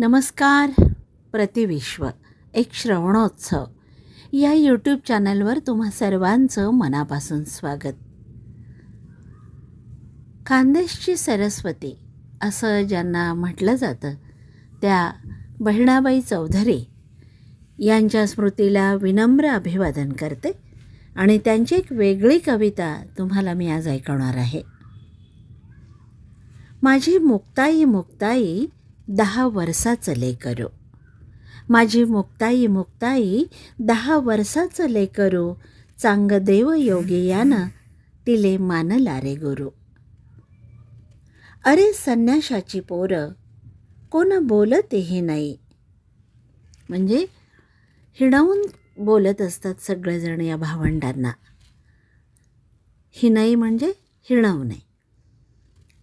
नमस्कार प्रतिविश्व एक श्रवणोत्सव. या यूट्यूब चॅनलवर तुम्हा सर्वांचं मनापासून स्वागत. खानदेशची सरस्वती असं ज्यांना म्हटलं जातं त्या बहिणाबाई चौधरी यांच्या स्मृतीला विनम्र अभिवादन करते आणि त्यांची एक वेगळी कविता तुम्हाला मी आज ऐकवणार आहे. माझी मुक्ताई मुक्ताई दहा वर्षाचं लेकरू माझी मुक्ताई मुक्ताई दहा वर्षाचं लेकरू चांग देव योगी यानं तिले मानला रे गुरु. अरे संन्याशाची पोरं कोण बोलतही नाही. म्हणजे हिणवून बोलत असतात सगळेजण या भावंडांना. हिनई म्हणजे हिणवणे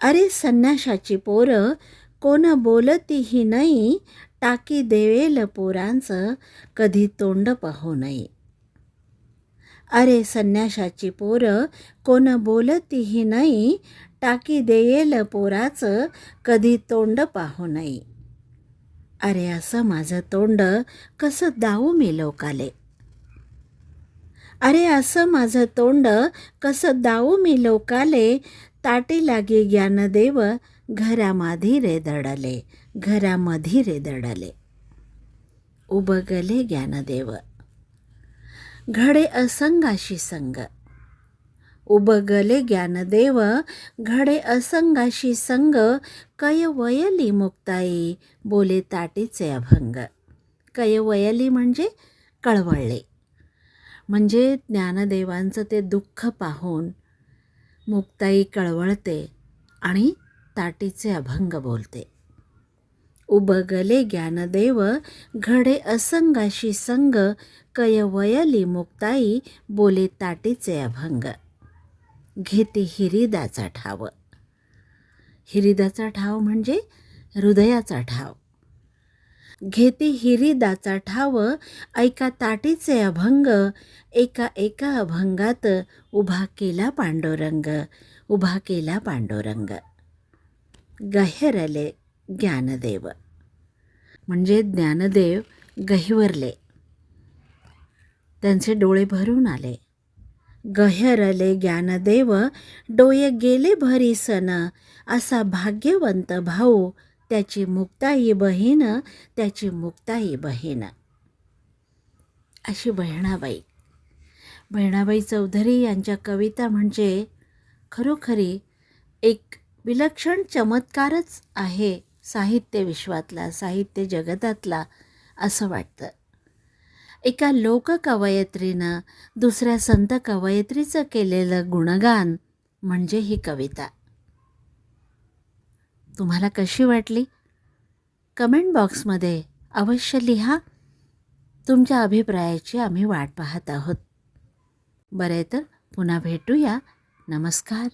अरे संन्याशाची पोरं कोण बोलतीही नाही टाकी देवेल पोरांचं कधी तोंड पाहू नये. अरे संन्याशाची पोरं कोण बोलतीही नाही टाकी देईल पोराचं कधी तोंड पाहू नये. अरे असं माझं तोंड कसं दावू मी लोकाले? अरे असं माझं तोंड कसं दावू मी लोकाले? ताटी लागे ज्ञानदेव घरामध्ये रे दडले घरामधी रे दडले उबगले ज्ञानदेव घडे असंगाशी संग उबगले ज्ञानदेव घडे असंगाशी संग कय वयली मुक्ताई बोले ताटीचे अभंग कय वयली म्हणजे कळवळले म्हणजे ज्ञानदेवांचं ते दुःख पाहून मुक्ताई कळवळते आणि ताटीचे अभंग बोलते. उबगले ज्ञानदेव घडे असंगाशी संग कयवयली मुक्ताई बोले ताटीचे अभंग. घेते हिरिदाचा ठाव. हिरिदाचा ठाव म्हणजे हृदयाचा ठाव. घेते हिरिदाचा ठाव ऐका ताटीचे अभंग एका एका अभंगात उभा केला पांडुरंग उभा केला पांडुरंग. गह्यरले ज्ञानदेव. म्हणजे ज्ञानदेव गहिवरले त्यांचे डोळे भरून आले. गहरले ज्ञानदेव डोळे गेले भरी सन. असा भाग्यवंत भाऊ त्याची मुक्ताई बहीण त्याची मुक्ताई बहीण. अशी बहिणाबाई. बहिणाबाई चौधरी यांच्या कविता म्हणजे खरोखरी एक विलक्षण चमत्कारच आहे साहित्य विश्वातला साहित्य जगतातला असं वाटतं. एका लोककवयत्रीनं दुसऱ्या संत कवयत्रीचं केलेलं गुणगान म्हणजे ही कविता. तुम्हाला कशी वाटली? कमेंट बॉक्समध्ये अवश्य लिहा. तुमच्या अभिप्रायाची आम्ही वाट पाहत आहोत. बरे तर पुन्हा भेटूया. नमस्कार.